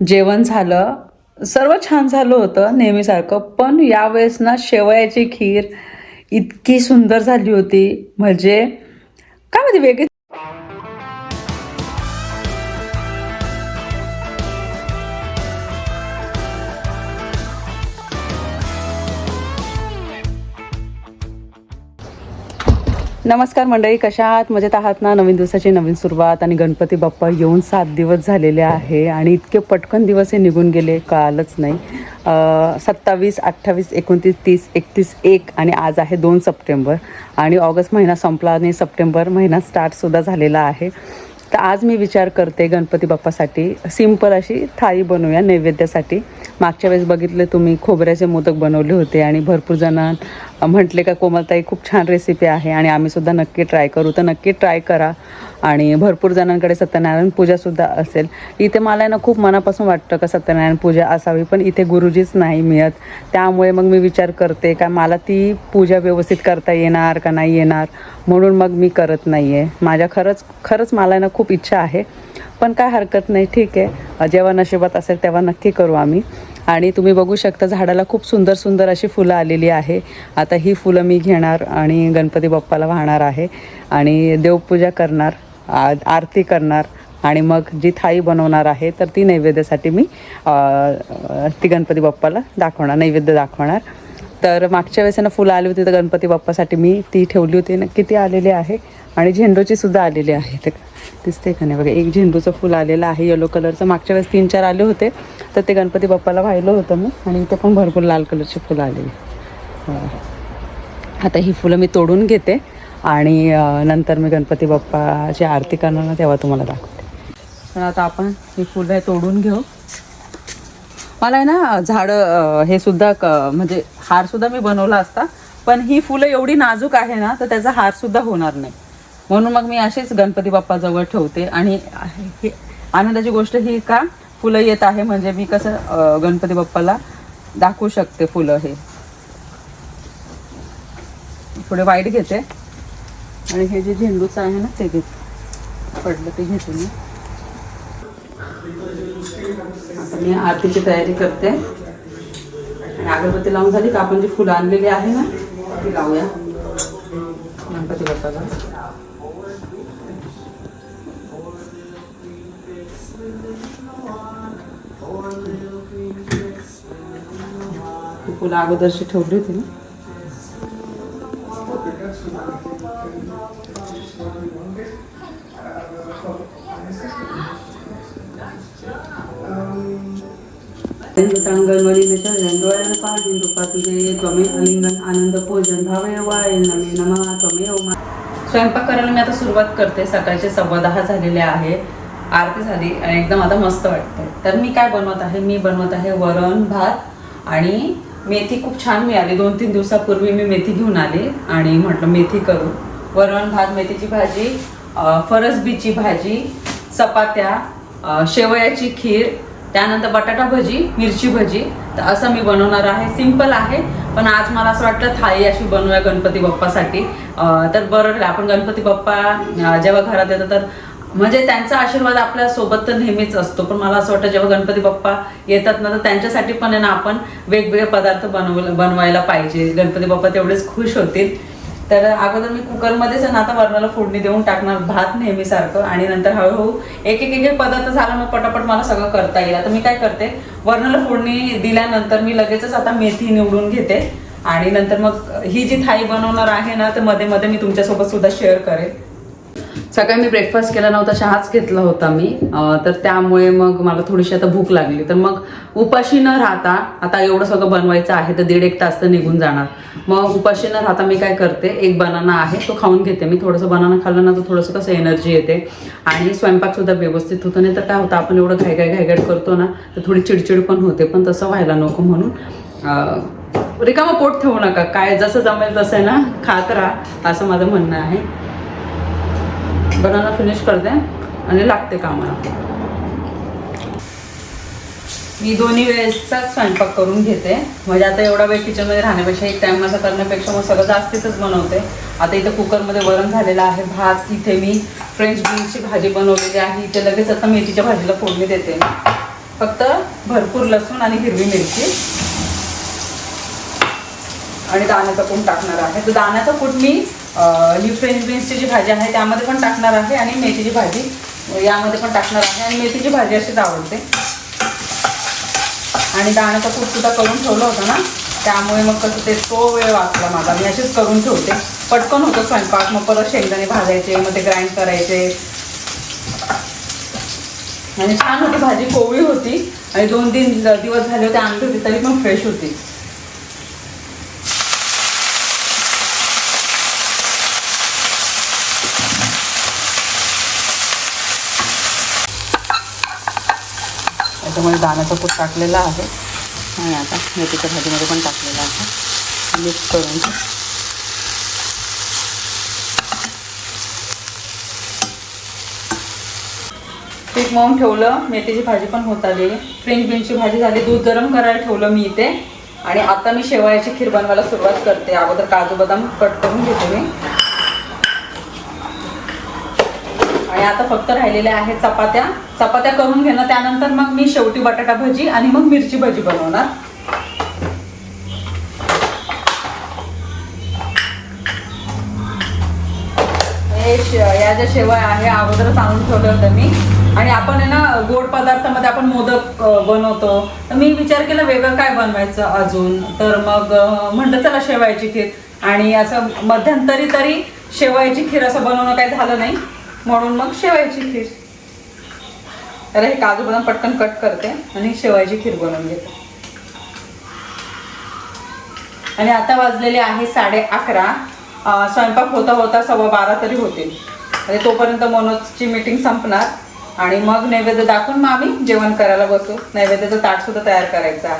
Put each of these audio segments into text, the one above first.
जेवण झालं सर्व छान झालं होतं नेहमीसारखं पण यावेळेस ना शेवयाची खीर इतकी सुंदर झाली होती. म्हणजे काय म्हणजे वेगळी नमस्कार मंडळी कशा आहात? मजेत आहात ना? नवीन दिवसाची नवीन सुरुवात आणि गणपती बाप्पा येऊन सात दिवस झालेले आहे आणि इतके पटकन दिवस हे निघून गेले कळालंच नाही. सत्तावीस अठ्ठावीस एकोणतीस तीस एकतीस एक आणि आज आहे दोन सप्टेंबर आणि ऑगस्ट महिना संपला आणि सप्टेंबर महिना स्टार्टसुद्धा झालेला आहे. तर आज मी विचार करते गणपती बाप्पासाठी सिंपल अशी थाळी बनवूया नैवेद्यासाठी. मागच्या वेळेस बघितले तुम्ही खोबऱ्याचे मोदक बनवले होते आणि भरपूर जण म्हटले का कोमलताई खूप छान रेसिपी आहे आणि आम्हीसुद्धा नक्की ट्राय करू. तर नक्की ट्राय करा आणि भरपूर जणांकडे सत्यनारायण पूजासुद्धा असेल. इथे मला ना खूप मनापासून वाटतं का सत्यनारायण पूजा असावी पण इथे गुरुजीच नाही मिळत. त्यामुळे मग मी विचार करते का मला ती पूजा व्यवस्थित करता येणार का नाही येणार म्हणून मग मी करत नाही आहे माझ्या खरंच खरंच मला ना खूप इच्छा आहे. पण काय हरकत नाही ठीक आहे. जेव्हा नशिबात असेल तेव्हा नक्की करू आम्ही. आणि तुम्ही बघू शकता झाडाला खूप सुंदर सुंदर अशी फुलं आलेली आहे. आता ही फुलं मी घेणार आणि गणपती बाप्पाला वाहणार आहे. आणि देवपूजा करणार आ- आरती करणार आणि मग जी थाळी बनवणार आहे तर ती नैवेद्यासाठी मी ती गणपती बाप्पाला दाखवणार नैवेद्य दाखवणार. तर मागच्या वेळेस ना फुलं आली होती तर गणपती बाप्पासाठी मी ती ठेवली होती. ना किती आलेली आहे? आणि झेंडूची सुद्धा आलेली आहे. ते दिसते का नाही? बघा एक झेंडूचं फुल आलेलं आहे येलो कलरचं मागच्या वेळेस तीन चार आले होते तर ते गणपती बाप्पाला वाहिलं होतं मी आणि इथे पण भरपूर लाल कलरची फुलं आलेली आता ही फुलं मी तोडून घेते आणि नंतर मी गणपती बाप्पाची आरती करणार ना तेव्हा तुम्हाला दाखवते. तर आता आपण ही फुलं तोडून घेऊ. मला आहे ना झाडं हे सुद्धा क म्हणजे हारसुद्धा मी बनवला असता पण ही फुलं एवढी नाजूक आहे ना तर त्याचा हारसुद्धा होणार नाही. म्हणून मग मी अशीच गणपती बाप्पाजवळ ठेवते. आणि आनंदाची गोष्ट ही का? फुलं येत आहे म्हणजे मी कसं गणपती बाप्पाला दाखवू शकते फुलं हे. थोडे वाईट घेते. आणि हे जे झेंडूचं आहे ना ते घेते पडलं ते घेते मी. आता मी आरतीची तयारी करते. आणि अगरबत्ती लावून झाली का? आपण जी फुलं आणलेली आहे ना ती लावूया. गणपती बाप्पाला फुलं अगोदरशी ठेवली होती ना? अंगणवाडीच्या डोळ्यानं पाहिजे दुपा त्वमे अलिंगन आनंद भोजन भावे वाळे. नमे नमा त्वमेव स्वयंपाक करायला मी आता सुरुवात करते. सकाळचे सव्वा दहा झालेले आहे. आरती झाली आणि एकदम आता मस्त वाटते तर मी काय बनवत आहे? मी बनवत आहे वरण भात आणि मेथी खूप छान मिळाली. दोन तीन दिवसापूर्वी मी मेथी घेऊन आली आणि म्हटलं मेथी करू. वरण भात मेथीची भाजी फरसबीची भाजी चपात्या शेवयाची खीर त्यानंतर बटाटा भजी मिरची भजी. तर असं मी बनवणार आहे. सिंपल आहे पण आज मला असं वाटलं थाळी अशी बनवूया गणपती बाप्पासाठी. तर बरं आपण गणपती बाप्पा जेव्हा घरात येतो तर म्हणजे त्यांचा आशीर्वाद आपल्यासोबत तर नेहमीच असतो. पण मला असं वाटतं जेव्हा गणपती बाप्पा येतात ना तर त्यांच्यासाठी पण आहे ना आपण वेगवेगळे पदार्थ बनव बनवायला पाहिजे. गणपती बाप्पा तेवढेच खुश होतील. तर अगोदर मी कुकरमध्येच ना आता वरणाला फोडणी देऊन टाकणार भात नेहमीसारखं. आणि नंतर हळूहळू एक एक एक एक पदार्थ झाला मग पटापट मला सगळं करता येईल. आता मी काय करते वरणाला फोडणी दिल्यानंतर मी लगेचच आता मेथी निवडून घेते. आणि नंतर मग ही जी थाळी बनवणार आहे ना तर मध्ये मध्ये मी तुमच्यासोबत सुद्धा शेअर करेन सकाळी मी ब्रेकफास्ट केला नव्हता चहाच घेतला होता मी. तर त्यामुळे मग मला थोडीशी आता भूक लागली. तर मग उपाशी न राहता आता एवढं सगळं बनवायचं आहे तर दीड एक तास तर निघून जाणार. मग उपाशी न राहता मी काय करते एक बनाना आहे तो खाऊन घेते मी. थोडंसं बनाना खाल्लं ना तर थोडंसं कसं एनर्जी येते. आणि स्वयंपाकसुद्धा व्यवस्थित होतो. नाही तर काय होतं आपण एवढं घाई घाई करतो ना तर थोडी चिडचिड पण होते. पण तसं व्हायला नको म्हणून अं, रिकामं पोट ठेवू नका. काय जसं जमेल तसं आहे ना खात राहा असं माझं म्हणणं आहे. बनाना फिनिश करते आणि लागते कामाला. मी दोन्ही वेळेसचाच स्वयंपाक करून घेते. म्हणजे आता एवढा वेळ किचनमध्ये राहण्यापेक्षा एक टाइम असं करण्यापेक्षा मग सगळं जास्तीच बनवते. आता इथं कुकरमध्ये वरण झालेलं आहे भात इथे मी फ्रेंच बीन्सची भाजी बनवलेली आहे. इथे लगेच आता मेथीच्या भाजीला फोडणी देते. फक्त भरपूर लसूण आणि हिरवी मिरची. आणि दाण्याचा कूट टाकणार आहे. तर दाण्याचा कूट मी ही फ्रेंच बीन्सची जी भाजी आहे त्यामध्ये पण टाकणार आहे आणि मेथीची भाजी यामध्ये पण टाकणार आहे. आणि मेथीची भाजी अशीच आवडते. आणि दाण्याचा कूट सुद्धा करून ठेवलं होतं ना. त्यामुळे मग कसं ते तो वेळ वाचला माझा. मी अशीच करून ठेवते. पटकन होतं स्वयंपाक. मग परत शेंगदाणे भाजायचे मग ते ग्राइंड करायचे. आणि छान होती भाजी. कोवळी होती. आणि दोन तीन दिवस झाले होते. आणली होती तरी पण फ्रेश होती. त्याच्यामध्ये दाण्याचा कूट टाकलेला आहे. आणि आता मेथीच्या भाजीमध्ये पण टाकलेला आहे. मिक्स करून. पीठ मळून ठेवलं. मेथीची भाजी पण होत आली. फ्रेंच बीनची भाजी झाली. दूध गरम करायला ठेवलं मी इथे. आणि आता मी शेवयाची खीर बनवायला सुरुवात करते. अगोदर काजू बदाम कट करून घेते मी. आणि आता फक्त राहिलेल्या आहेत चपात्या. चपात्या करून घेणं त्यानंतर मग मी शेवटी बटाटा भजी आणि मग मिरची भजी बनवणार. हे शे- या ज्या शेवया आहे अगोदरच आणून ठेवलं होतं मी. आणि आपण आहे ना गोड पदार्थामध्ये आपण मोदक बनवतो. तर मी विचार केला वेगळं काय बनवायचं अजून? तर मग म्हणलं चला शेवयाची खीर. आणि असं मध्यंतरी तरी शेवयाची खीर असं बनवणं काही झालं नाही. म्हणून मग शेवयाची खीर. तर हे काजू बदाम पटकन कट करते आणि शेवयाची खीर बनवून घेते. आणि आता वाजलेले आहे साडे अकरा. स्वयंपाक होता होता सव्वा बारा तरी होतील. म्हणजे तोपर्यंत मनोजची मीटिंग संपणार. आणि मग नैवेद्य दाखवून मग आम्ही जेवण करायला बसू. नैवेद्याचं ताट सुद्धा तयार करायचं आहे.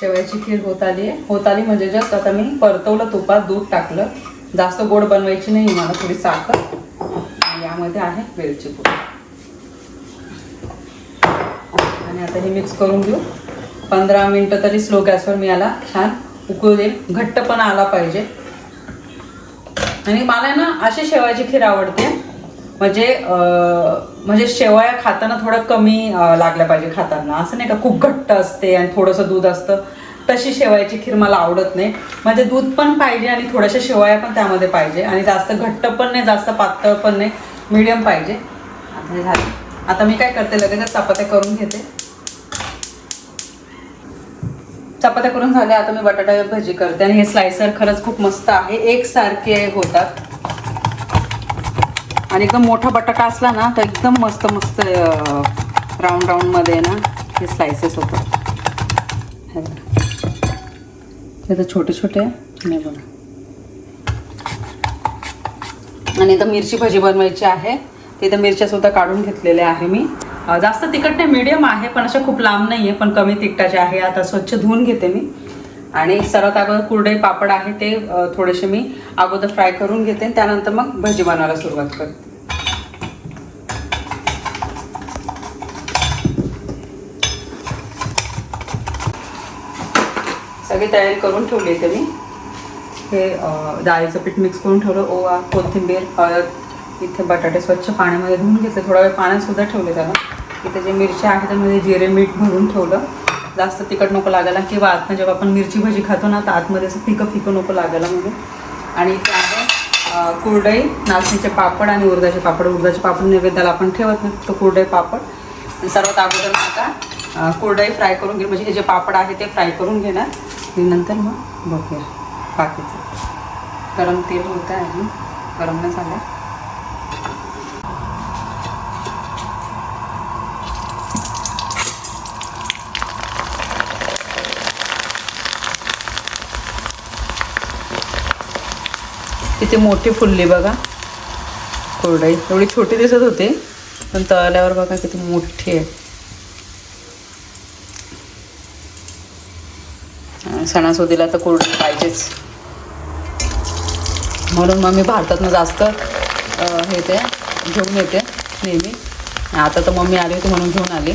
शेवयाची खीर होत आली आहे. होत आली म्हणजे जस्ट आता मी परतवलं तुपात दूध टाकलं. जास्त गोड बनवायची नाही मला थोडी साखर. आणि यामध्ये आहे वेलची पूड. आणि आता हे मिक्स करून घेऊ. पंधरा मिनटं तरी स्लो गॅसवर मी याला छान उकळू देईल घट्टपणा आला पाहिजे. आणि मला ना अशी शेवयाची खीर आवडते. म्हणजे म्हणजे शेवया खाताना थोडं कमी लागल्या पाहिजे खाताना. असं नाही का खूप घट्ट असते आणि थोडंसं दूध असतं. तशी शेवयाची खीर मला आवडत नाही. म्हणजे दूध पण पाहिजे आणि थोड्याशा शेवया पण त्यामध्ये पाहिजे. आणि जास्त घट्ट पण नाही जास्त पातळ पण नाही. मीडियम पाहिजे. आता हे झालं. आता मी काय करते लगेच चपात्या करून घेते. चपात्या करून झाल्या आता मी बटाटा भजी करते. आणि हे स्लायसर खरंच खूप मस्त आहे. एकसारखे होतात. आणि एकदम मोठा बटाटा असला ना तर एकदम मस्त मस्त राऊंड राऊंडमध्ये ना हे स्लायसेस होतात. हे तर छोटे छोटे आहे. नाही बघा. आणि इथं मिरची भजी बनवायची आहे. तिथं मिरच्या सुद्धा काढून घेतलेल्या आहे मी. जास्त तिखट नाही मीडियम आहे पण अशा खूप लांब नाही आहे पण कमी तिखटाचे आहे. आता स्वच्छ धुवून घेते मी. आणि सर्वात अगोदर कुरडे पापड आहे ते थोडेसे मी अगोदर फ्राय करून घेते त्यानंतर मग भजी बनवायला सुरुवात करते. सगळी तयारी करून ठेवली इथे मी. हे डाळीचं पीठ मिक्स करून ठेवलं ओवा कोथिंबीर हळद इथे बटाटे स्वच्छ पाण्यामध्ये धुवून घेतले. थोडा वेळ पाण्यातसुद्धा ठेवले त्याला. इथे जे मिरच्या आहेत त्यामध्ये जिरे मीठ भरून ठेवलं. जास्त तिखट नको लागायला किंवा आतमध्ये जेव्हा आपण मिरची भजी खातो ना तर आतमध्ये असं फिकं फिकं नको लागायला म्हणजे. आणि इथे आहे कुरडई नाचणीचे पापड आणि उर्दाचे पापड. उर्दाचे पापड नैवेद्याला आपण ठेवत नाही तो कुरडई पापड. आणि सर्वात अगोदर आता कुरडई फ्राय करून घे. म्हणजे हे जे पापड आहे ते फ्राय करून घेणार. आणि नंतर मग बघूया. बाकीचं. गरम तेल होतं आहे अजून. गरम नाही झालं. किती मोठी फुलली बघा. कोरडाई. एवढी छोटी दिसत होती पण तळल्यावर बघा किती मोठी आहे. सणासुदीला तर कुरडई पाहिजेच. म्हणून मग मी भारतातनं जास्त हे ते घेऊन येते नेहमी. आता तर मम्मी आली होती म्हणून घेऊन आली.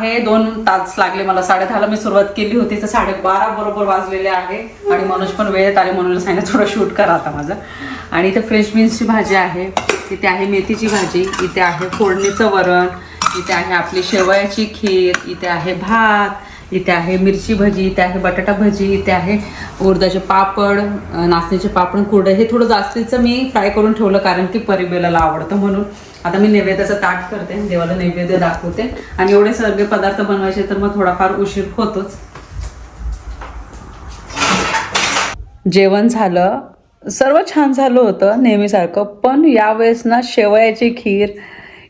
आहे. दोन तास लागले मला. साडेदहाला मी सुरुवात केली होती. तर साडेबारा बरोबर वाजलेले आहे. आणि मनोज पण वेळेत आले. म्हणून सांगितलं थोडं शूट करा आता माझं. आणि इथे फ्रेश बीन्सची भाजी आहे. इथे आहे मेथीची भाजी. इथे आहे फोडणीचं वरण. इथे आहे आपली शेवयाची खीर. इथे आहे भात. इथे आहे मिरची भजी. इथे आहे बटाटा भजी. इथे आहे उर्दाचे पापड नाचण्याचे नाचणीचे पापड कुरडं हे थोडं जास्तीचं मी फ्राय करून ठेवलं कारण की परिबेलाला आवडतं म्हणून. आता मी नैवेद्याचं ताट करते देवाला नैवेद्य दाखवते. आणि एवढे सगळे पदार्थ बनवायचे तर मग थोडाफार उशीर होतोच. जेवण झालं. सर्व छान झालं होतं नेहमीसारखं पण यावेळेस ना शेवयाची खीर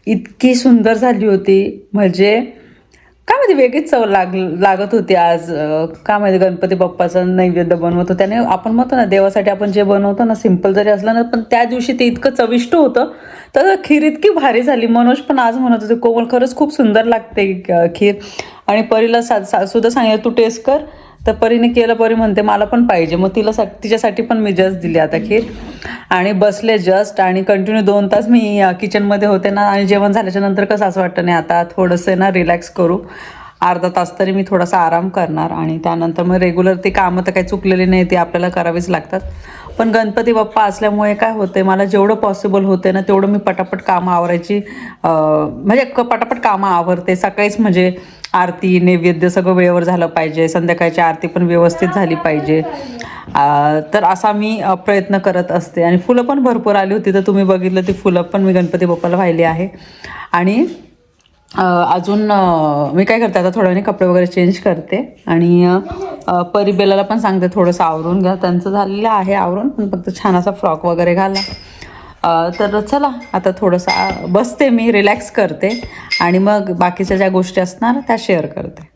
इतकी सुंदर झाली होती. म्हणजे काय माहिती वेगळीच चव लाग लागत होती आज. काय माहिती गणपती बाप्पाचा नैवेद्य बनवतो त्याने आपण म्हणतो ना देवासाठी आपण जे बनवतो ना सिंपल जरी असलं ना पण त्या दिवशी ते इतकं चविष्ट होतं. तर खीर इतकी भारी झाली. मनोज पण आज म्हणत होते कोमल खरंच खूप सुंदर लागते खीर. आणि परीला सा सा- सुद्धा सांगितलं तू टेस्ट कर. तर परीने केलं परी म्हणते मला पण पाहिजे. मग तिला सा तिच्यासाठी पण मी जस्ट दिली आता खीर. आणि बसले जस्ट आणि कंटिन्यू दोन तास मी किचनमध्ये होते ना आणि जेवण झाल्याच्यानंतर कसं असं वाटतं नाही आता थोडंसं ना रिलॅक्स करू. अर्धा तास तरी मी थोडासा आराम करणार. आणि त्यानंतर मग रेग्युलर ती कामं तर काही चुकलेली नाही ती आपल्याला करावीच लागतात. पण गणपती बाप्पा असल्यामुळे काय होते मला जेवढं पॉसिबल होते ना तेवढं मी पटापट कामं आवरायची म्हणजे क- पटापट कामं आवरते. सकाळीच म्हणजे आरती नैवेद्य सगळं वेळेवर झालं पाहिजे. संध्याकाळची आरती पण व्यवस्थित झाली पाहिजे. तर असा मी प्रयत्न करत असते. आणि फुलं पण भरपूर आली होती तर तुम्ही बघितलं ती फुलं पण मी गणपती बाप्पाला वाहिली आहे. आणि अजून मी काय करते आता थोड्या वेळाने कपडे वगैरे चेंज करते. आणि परिबेलाला पण सांगते थोडंसं आवरून घ्या. त्यांचं झालेलं आहे आवरून पण फक्त छान असा फ्रॉक वगैरे घाला. तर चला आता थोडंसं बसते मी रिलॅक्स करते. आणि मग बाकीच्या ज्या गोष्टी असणार त्या शेअर करते.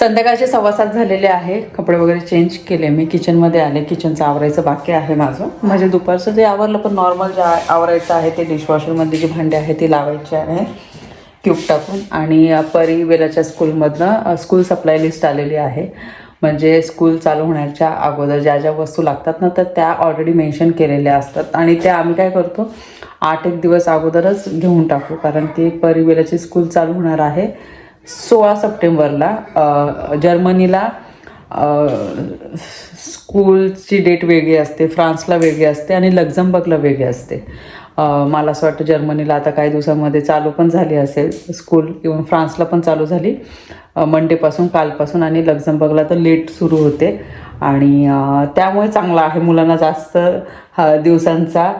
संध्याकाळचे सव्वा सात झालेले आहे. कपडे वगैरे चेंज केले मी. किचनमध्ये आले. किचनचं आवरायचं बाकी आहे माझं. म्हणजे दुपारचं जे आवरलं पण नॉर्मल जे आवरायचं आहे ते डिशवॉशरमध्ये जी भांडी आहे ती लावायची आहे. क्यूब टाकून. आणि परी वेलाच्या स्कूलमधनं स्कूल सप्लाय लिस्ट आलेली आहे. म्हणजे स्कूल चालू होण्याच्या अगोदर ज्या ज्या वस्तू लागतात ना तर त्या ऑलरेडी मेन्शन केलेल्या असतात. आणि त्या आम्ही काय करतो आठ एक दिवस अगोदरच घेऊन टाकू. कारण ती परी वेलाची स्कूल चालू होणार आहे. सोळा सप्टेंबरला जर्मनीला स्कूलची डेट वेगळी असते फ्रान्सला वेगळी असते आणि लक्झमबर्गला वेगळी असते. मला असं वाटतं जर्मनीला आता काही दिवसामध्ये चालू पण झाली असेल स्कूल इवन फ्रान्सला पण चालू झाली मंडेपासून कालपासून आणि लक्झमबर्गला तर लेट सुरू होते. आणि त्यामुळे चांगलं आहे मुलांना जास्त हा दिवसांचा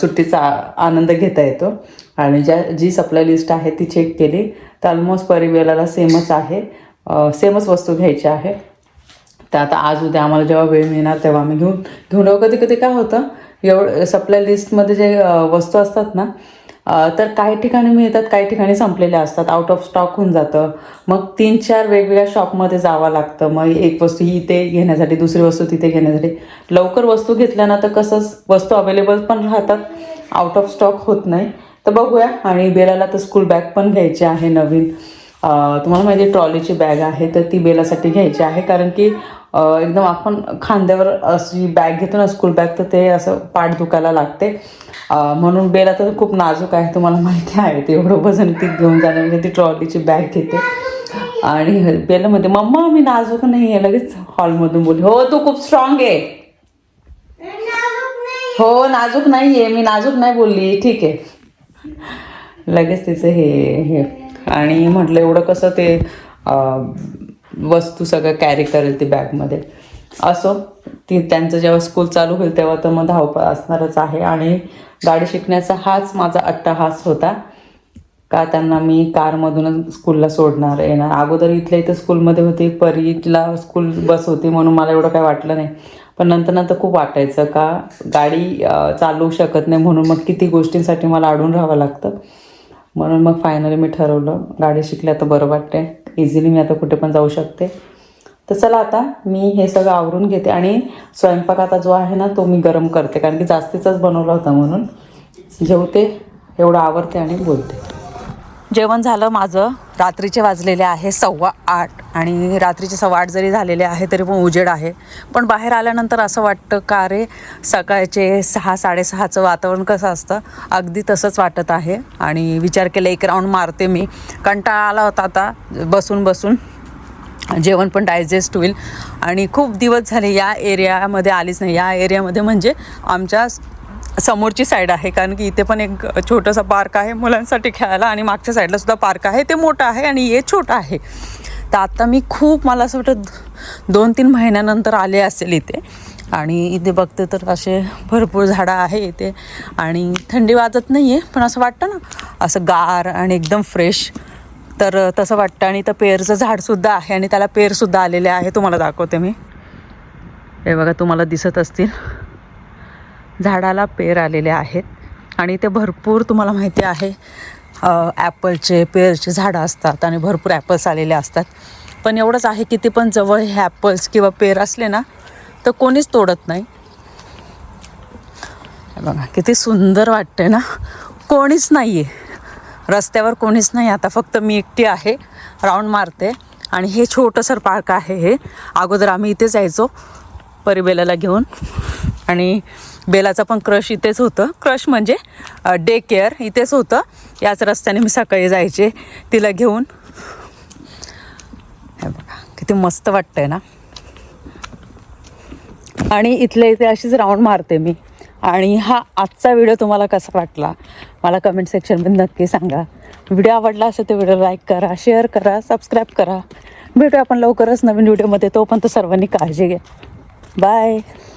सुट्टीचा आनंद घेता येतो. आणि ज्या जी सप्लाय लिस्ट आहे ती चेक केली तर ऑलमोस्ट परिवेलाला सेमच आहे. सेमच वस्तू घ्यायची आहे. तर आता आज उद्या आम्हाला जेव्हा वेळ मिळणार तेव्हा आम्ही घेऊन घेऊन कधी कधी काय होतं एवढं सप्लाय लिस्टमध्ये जे वस्तू असतात ना तर काही ठिकाणी मिळतात काही ठिकाणी संपलेल्या असतात. आउट ऑफ स्टॉक होऊन जातं. मग तीन चार वेगवेगळ्या शॉपमध्ये जावं लागतं. मग एक वस्तू ही इथे घेण्यासाठी दुसरी वस्तू तिथे घेण्यासाठी. लवकर वस्तू घेतल्या ना तर कसं वस्तू अवेलेबल पण राहतात. आउट ऑफ स्टॉक होत नाही. तर बघूया. आणि बेलाला तर स्कूल बॅग पण घ्यायची आहे नवीन. तुम्हाला माहिती ट्रॉलीची बॅग आहे तर ती बेलासाठी घ्यायची आहे. कारण की एकदम आपण खांद्यावर अशी बॅग घेतो ना स्कूल बॅग तर ते असं पाठ दुखायला लागते. म्हणून बेला तर खूप नाजूक आहे तुम्हाला माहिती आहे ते एवढं वजन ती घेऊन जाणं म्हणजे ती ट्रॉलीची बॅग घेते. आणि बेला म्हणते मम्मा मी नाजूक नाही आहे. लगेच हॉलमधून बोलली हो तू खूप स्ट्रॉंग आहे. हो नाजूक नाही आहे मी नाजूक नाही बोलली ठीक आहे. लगेच तिचं हे हे. आणि म्हटलं एवढं कसं ते वस्तू सगळं कॅरी करेल ती बॅगमध्ये असो ती त्यांचं जेव्हा स्कूल चालू होईल तेव्हा तर मग धावपळ असणारच आहे. आणि गाडी शिकण्याचा हाच माझा अट्टहास होता. का त्यांना मी कारमधूनच स्कूलला सोडणार येणार. अगोदर इथल्या इथं स्कूलमध्ये होती परीला स्कूल बस होती म्हणून मला एवढं काय वाटलं नाही. पण नंतर नंतर खूप वाटायचं का गाडी चालवू शकत नाही म्हणून मग किती गोष्टींसाठी मला अडून राहावं लागतं. म्हणून मग फायनली मी ठरवलं गाडी शिकल्या तर बरं वाटते इझिली मी आता कुठे पण जाऊ शकते. तर चला आता मी हे सगळं आवरून घेते आणि स्वयंपाक आता जो आहे ना तो मी गरम करते. कारण की जास्तीचाच बनवला होता म्हणून. जेवते एवढं आवरते आणि बोलते. जेवण झालं माझं. रात्रीचे वाजलेले आहे सव्वा आठ. आणि रात्रीचे सव्वा आठ जरी झालेले आहे तरी पण उजेड आहे. पण बाहेर आल्यानंतर असं वाटतं का रे सकाळचे सहा साडेसहाचं वातावरण कसं असतं? अगदी तसंच वाटत आहे. आणि विचार केला एक राऊंड मारते मी. कंटाळा आला होता आता बसून बसून. जेवण पण डायजेस्ट होईल. आणि खूप दिवस झाले या एरियामध्ये आलीच नाही. या एरियामध्ये म्हणजे आमच्या समोरची साईड आहे. कारण की इथे पण एक छोटंसं पार्क आहे मुलांसाठी खेळायला आणि मागच्या साईडला सुद्धा पार्क आहे. ते मोठं आहे आणि हे छोटं आहे. तर आता मी खूप मला असं वाटतं दोन तीन महिन्यानंतर आले असेल इथे. आणि इथे बघते तर असे भरपूर झाडं आहे इथे. आणि थंडी वाजत नाही आहे पण असं वाटतं ना असं गार आणि एकदम फ्रेश तर तसं वाटतं आणि इथं पेरचं झाडसुद्धा आहे आणि त्याला पेरसुद्धा आलेले आहे. तुम्हाला दाखवते मी. हे बघा तुम्हाला दिसत असतील. झाडाला पेर आलेले आहेत. आणि ते भरपूर तुम्हाला माहिती आहे ॲपलचे पेरचे झाडं असतात आणि भरपूर ॲपल्स आलेले असतात. पण एवढंच आहे की ते पण जवळ हे ॲपल्स किंवा पेर असले ना तर कोणीच तोडत नाही. बघा किती सुंदर वाटते ना? कोणीच नाही आहे रस्त्यावर कोणीच नाही. आता फक्त मी एकटी आहे राऊंड मारते. आणि हे छोटंसं पार्क आहे हे. अगोदर आम्ही इथे जायचो परिबेलाला घेऊन. आणि बेलाचा पण क्रश इथेच होतं. क्रश म्हणजे डे केअर इथेच होतं. याच रस्त्याने मी सकाळी जायचे तिला घेऊन. हे बघा किती मस्त वाटतंय ना? आणि इथल्या इथे अशीच राऊंड मारते मी. आणि हा आजचा व्हिडिओ तुम्हाला कसा वाटला? मला कमेंट सेक्शनमध्ये नक्की सांगा. व्हिडिओ आवडला असेल तर व्हिडिओ लाईक करा शेअर करा सबस्क्राईब करा. भेटू आपण लवकरच नवीन व्हिडिओमध्ये तोपर्यंत सर्वांनी काळजी घ्या. बाय